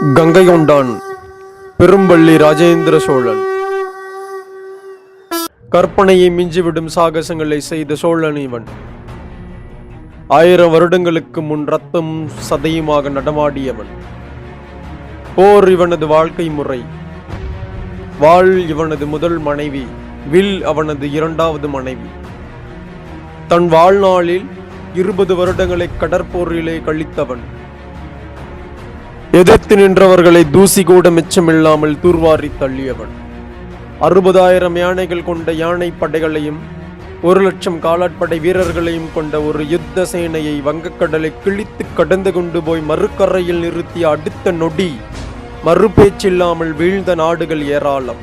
கங்கை கொண்டான் பெரும்பள்ளி ராஜேந்திர சோழன். கற்பனையை மிஞ்சிவிடும் சாகசங்களை செய்த சோழன் இவன். ஆயிரம் வருடங்களுக்கு முன் ரத்தம் சதையுமாக நடமாடியவன். போர் இவனது வாழ்க்கை முறை. வாழ் இவனது முதல் மனைவி வில் அவனது இரண்டாவது மனைவி. தன் வாழ்நாளில் இருபது வருடங்களை கடற்போரிலே கழித்தவன். எதிர்த்து நின்றவர்களை தூசி கூட மிச்சமில்லாமல் தூர்வாரி தள்ளியவன். அறுபதாயிரம் யானைகள் கொண்ட யானை படைகளையும் ஒரு லட்சம் காலாட்படை வீரர்களையும் கொண்ட ஒரு யுத்த சேனையை வங்கக்கடலை கிழித்து கடந்து கொண்டு போய் மறுக்கரையில் நிறுத்திய அடுத்த நொடி மறுபேச்சில்லாமல் வீழ்ந்த நாடுகள் ஏராளம்.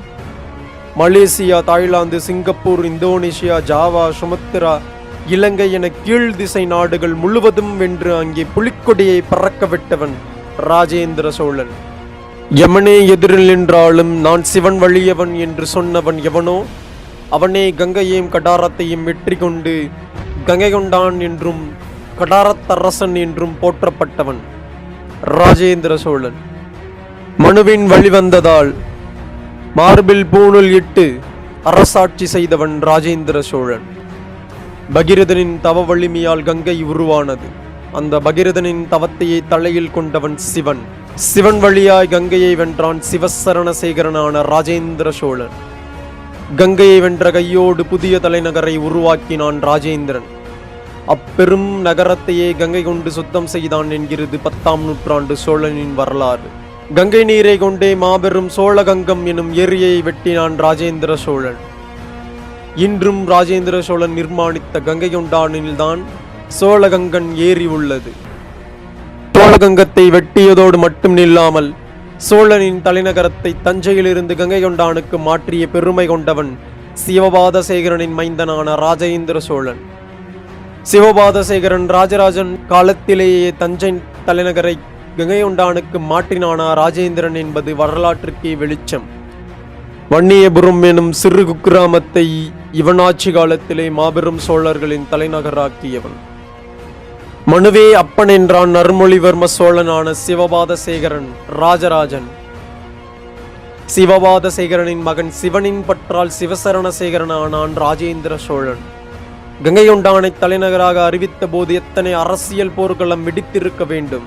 Malaysia Thailand Singapore Indonesia Java Sumatra Ilangai என கீழ் திசை நாடுகள் முழுவதும் வென்று அங்கே புலிக்கொடியை பறக்க விட்டவன் ராஜேந்திர சோழன். யமனே எதிரில் நின்றாலும் நான் சிவன் வழியவன் என்று சொன்னவன் எவனோ? அவனே கங்கையையும் கடாரத்தையும் வெற்றி கொண்டு கங்கை கொண்டான் என்றும் கடாரத்தரசன் என்றும் போற்றப்பட்டவன். ராஜேந்திர சோழன். மனுவின் வழிவந்ததால் மார்பில் பூணூல் இட்டு அரசாட்சி செய்தவன் ராஜேந்திர சோழன். பகிரதனின் தவ வலிமையால் கங்கை உருவானது. அந்த பகிரதனின் தவத்தையை தலையில் கொண்டவன் சிவன். சிவன் வழியாய் கங்கையை வென்றான் சிவசரணசேகரனான ராஜேந்திர சோழன். கங்கையை வென்ற கையோடு புதிய தலைநகரை உருவாக்கினான் ராஜேந்திரன். அப்பெரும் நகரத்தையே கங்கை கொண்டு சுத்தம் செய்தான் என்கிறது பத்தாம் நூற்றாண்டு சோழனின் வரலாறு. கங்கை நீரை கொண்டே மாபெரும் சோழகங்கம் எனும் ஏரியை வெட்டினான் ராஜேந்திர சோழன். இன்றும் ராஜேந்திர சோழன் நிர்மாணித்த கங்கை கொண்டானில்தான் சோழகங்கன் ஏரி உள்ளது. சோழகங்கத்தை வெட்டியதோடு மட்டும் நில்லாமல் சோழனின் தலைநகரத்தை தஞ்சையிலிருந்து கங்கை கொண்டானுக்கு மாற்றிய பெருமை கொண்டவன் சிவபாதசேகரனின் மைந்தனான ராஜேந்திர சோழன். சிவபாதசேகரன் ராஜராஜன் காலத்திலேயே தஞ்சை தலைநகரை கங்கையொண்டானுக்கு மாற்றினானா ராஜேந்திரன் என்பது வரலாற்றுக்கே வெளிச்சம். வன்னியபுரம் எனும் சிறு குக்கிராமத்தை இவன் ஆட்சி காலத்திலே மாபெரும் சோழர்களின் தலைநகராக்கியவன். மனுவே அப்பன் என்றான் நறுமொழிவர்ம சோழனான சிவபாதசேகரன் ராஜராஜன். சிவபாதசேகரனின் மகன் சிவனின் பற்றால் சிவசரணசேகரனானான் ராஜேந்திர சோழன். கங்கையொண்டானை தலைநகராக அறிவித்த போது எத்தனை அரசியல் போர்க்களம் வெடித்திருக்க வேண்டும்.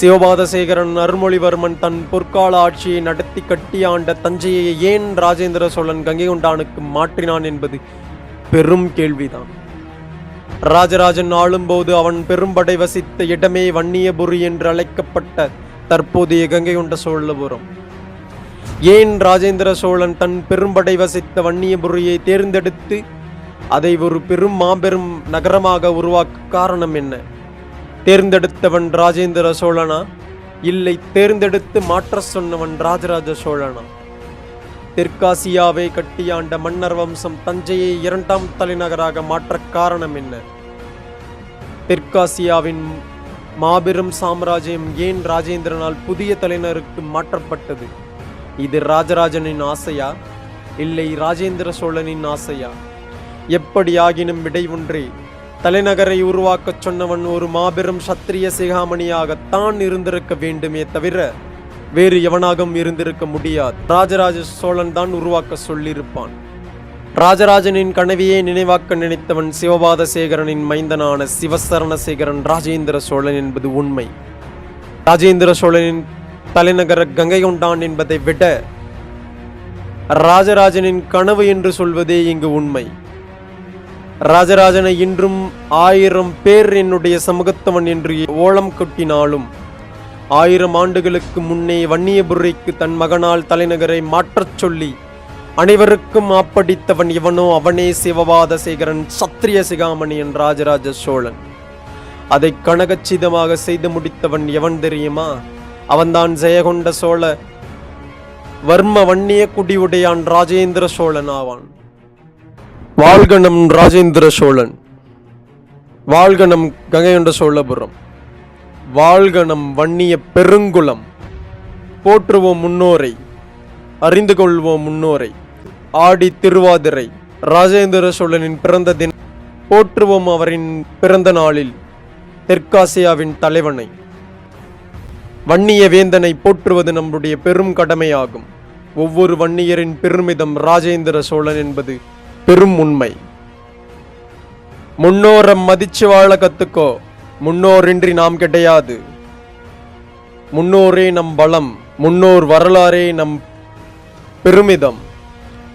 சிவபாதசேகரன் அருள்மொழிவர்மன் தன் பொற்கால ஆட்சியை நடத்தி கட்டியாண்ட தஞ்சையை ஏன் ராஜேந்திர சோழன் கங்கைகொண்டானுக்கு மாற்றினான் என்பது பெரும் கேள்விதான். ராஜராஜன் ஆளும்போது அவன் பெரும்படை வசித்த இடமே வன்னியபுரி என்று அழைக்கப்பட்ட தற்போதைய கங்கை கொண்ட சோழபுரம். ஏன் ராஜேந்திர சோழன் தன் பெரும்படை வசித்த வன்னியபுரியை தேர்ந்தெடுத்து அதை ஒரு பெரும் மாபெரும் நகரமாக உருவாக்க காரணம் என்ன? தேர்ந்தெடுத்தவன் ராஜேந்திர சோழனா? இல்லை தேர்ந்தெடுத்து மாற்ற சொன்னவன் ராஜராஜ சோழனா? தெற்காசியாவை கட்டியாண்ட மன்னர் வம்சம் தஞ்சையை இரண்டாம் தலைநகராக மாற்ற காரணம் என்ன? தெற்காசியாவின் மாபெரும் சாம்ராஜ்யம் ஏன் ராஜேந்திரனால் புதிய தலைநகருக்கு மாற்றப்பட்டது? இது ராஜராஜனின் ஆசையா? இல்லை ராஜேந்திர சோழனின் ஆசையா? எப்படியாகினும் விடை ஒன்றே தலைநகரை உருவாக்கச் சொன்னவன் ஒரு மாபெரும் சத்திரிய சிகாமணியாகத்தான் இருந்திருக்க வேண்டுமே தவிர வேறு எவனாகவும் இருந்திருக்க முடியாது. ராஜராஜ சோழன் தான் உருவாக்க சொல்லியிருப்பான். ராஜராஜனின் கனவியை நினைவாக்க நினைத்தவன் சிவபாத சேகரனின் மைந்தனான சிவசரணசேகரன் ராஜேந்திர சோழன் என்பது உண்மை. ராஜேந்திர சோழனின் தலைநகர கங்கை கொண்டான் என்பதை விட ராஜராஜனின் கனவு என்று சொல்வதே இங்கு உண்மை. ராஜராஜனை இன்றும் ஆயிரம் பேர் என்னுடைய சமூகத்தவன் என்று ஓலம் கொட்டினாலும் ஆயிரம் ஆண்டுகளுக்கு முன்னே வன்னியபுரிக்கு தன் மகனால் தலைநகரை மாற்றச் சொல்லி அனைவருக்கும் ஆப்படித்தவன் இவனோ அவனே சிவபாத சேகரன் சத்திரிய சிகாமணியன் ராஜராஜ சோழன். அதை கனகச்சிதமாக செய்து முடித்தவன் எவன் தெரியுமா? அவன்தான் ஜெயகொண்ட சோழ வர்ம வன்னிய குடியுடையான் ராஜேந்திர சோழன் ஆவான். வாழ்கணம் ராஜேந்திர சோழன் வாழ்கணம் கங்கையொண்ட சோழபுரம். வாழ்கணம் வன்னிய பெருங்குளம். போற்றுவோம் முன்னோரை அறிந்து கொள்வோம் முன்னோரை. ஆடி திருவாதிரை ராஜேந்திர சோழனின் பிறந்த தினம் போற்றுவோம் அவரின் பிறந்த நாளில் தெற்காசியாவின் தலைவனை. வன்னிய வேந்தனை போற்றுவது நம்முடைய பெரும் கடமையாகும். ஒவ்வொரு வன்னியரின் பெருமிதம் ராஜேந்திர சோழன் என்பது பெரும் உண்மை. முன்னோரம் மதிச்சு வாழ கத்துக்கோ. முன்னோரின்றி நாம் கிடையாது. முன்னோரே நம் பலம் முன்னோர் வரலாறே நம் பெருமிதம்.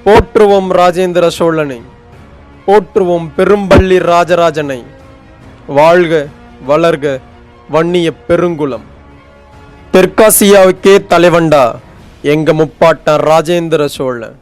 போற்றுவோம் ராஜேந்திர சோழனை போற்றுவோம் பெரும்பள்ளி ராஜராஜனை. வாழ்க வளர்க வன்னிய பெருங்குலம். தெற்காசியாவுக்கே தலைவண்டா எங்க முப்பாட்டன் ராஜேந்திர சோழன்.